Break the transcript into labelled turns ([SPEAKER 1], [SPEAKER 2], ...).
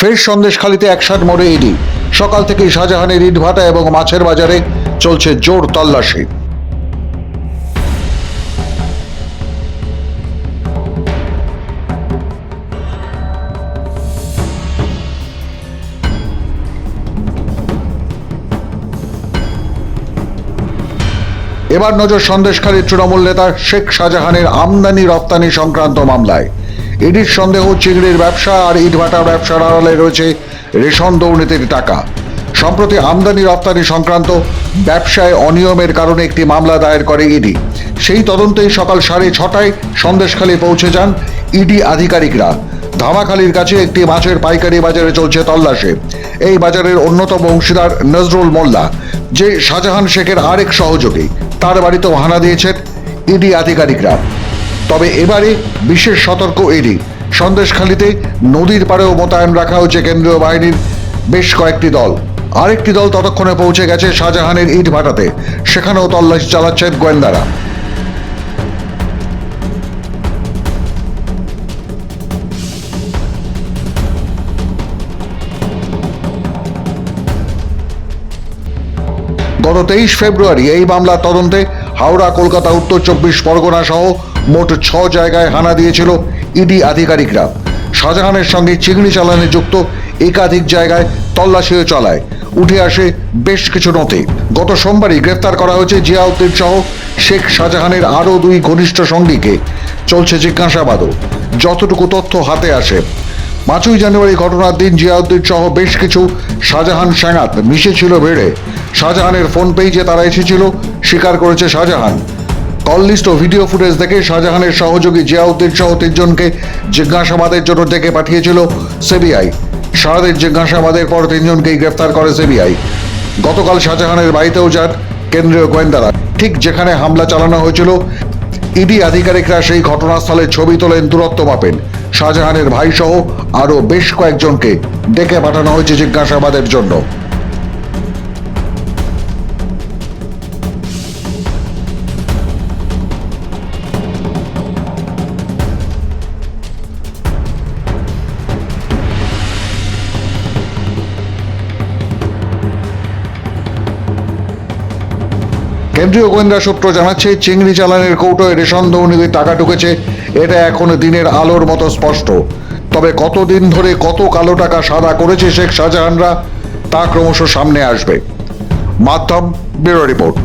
[SPEAKER 1] ফের সন্দেশখালিতে একসাথ মোড়ে ইডি। সকাল থেকেই শাহজাহানের ইটভাটা এবং মাছের বাজারে চলছে জোর তল্লাশি। এবার নজর সন্দেশখালীর তৃণমূল নেতা শেখ শাহজাহানের আমদানি রপ্তানি সংক্রান্ত মামলায়। ইডির সন্দেহ, চিংড়ির ব্যবসা আর ইটভাটার ব্যবসার আড়ালে রয়েছে রেশন দুর্নীতির টাকা। সম্প্রতি আমদানি রপ্তানি সংক্রান্ত ব্যবসায় অনিয়মের কারণে একটি মামলা দায়ের করে ইডি। সেই তদন্তেই সকাল সাড়ে ছটায় সন্দেশখালী পৌঁছে যান ইডি আধিকারিকরা। ধামাখালির কাছে একটি মাছের পাইকারি বাজারে চলছে তল্লাশি। এই বাজারের অন্যতম অংশীদার নজরুল মোল্লা, যে শাহজাহান শেখের আরেক সহযোগী, তার বাড়িতেও হানা দিয়েছেন ইডি আধিকারিকরা। তবে এবারে বিশেষ সতর্ক ইডি সন্দেশখালিতে নদীর পাড়েও মোতায়েন রাখা হয়েছে কেন্দ্রীয় বাহিনীর বেশ কয়েকটি দল। আরেকটি দল ততক্ষণে পৌঁছে গেছে শাহজাহানের ইট ভাটাতে সেখানেও তল্লাশি চালাচ্ছেন গোয়েন্দারা। গত তেইশ ফেব্রুয়ারি এই মামলার তদন্তে হাওড়া, কলকাতা, উত্তর চব্বিশ পরগনা সহ মোট ছ জায়গায় হানা দিয়েছিল ইডি আধিকারিকরা। শাহজাহানের সঙ্গে চিংড়ি চালানে যুক্ত একাধিক জায়গায় তল্লাশিও চালায়। উঠে আসে বেশ কিছু নথি। গত সোমবারই গ্রেফতার করা হয়েছে জিয়াউদ্দিন সহ শেখ শাহজাহানের আরও দুই ঘনিষ্ঠ সঙ্গীকে। চলছে জিজ্ঞাসাবাদও। যতটুকু তথ্য হাতে আসে। পাঁচই জানুয়ারি ঘটনার দিন জিয়াউদ্দিন সহ বেশ কিছু শাহজাহান সাঙাত মিশেছিল ভিড়ে। শাহজাহানের ফোন পেজে তারা এসেছিল, স্বীকার করেছে শাহজাহান। কল লিস্ট ও ভিডিও ফুটেজ দেখে শাহজাহানের সহযোগী জিয়াউদ্দিন সহ তিনজনকে জিজ্ঞাসাবাদের জন্য ডেকে পাঠিয়েছিল সিবিআই। সারাদিন জিজ্ঞাসাবাদের পর তিনজনকেই গ্রেফতার করে সিবিআই। গতকাল শাহজাহানের বাড়িতেও যান কেন্দ্রীয় গোয়েন্দারা। ঠিক যেখানে হামলা চালানো হয়েছিল, ইডি আধিকারিকরা সেই ঘটনাস্থলে ছবি তোলেন দূরত্ব মাপেন শাহজাহানের ভাই সহ আরও বেশ কয়েকজনকে ডেকে পাঠানো হয়েছে জিজ্ঞাসাবাদের জন্য। কেন্দ্রীয় গোয়েন্দা সূত্র জানাচ্ছে, চিংড়ি চালানের কৌটোয় রেশন দৌনিতে টাকা ঢুকেছে। এটা এখন দিনের আলোর মতো স্পষ্ট। তবে কতদিন ধরে কত কালো টাকা সাদা করেছে শেখ শাহজাহানরা, তা ক্রমশ সামনে আসবে। মাধ্যম ব্যুরো রিপোর্ট।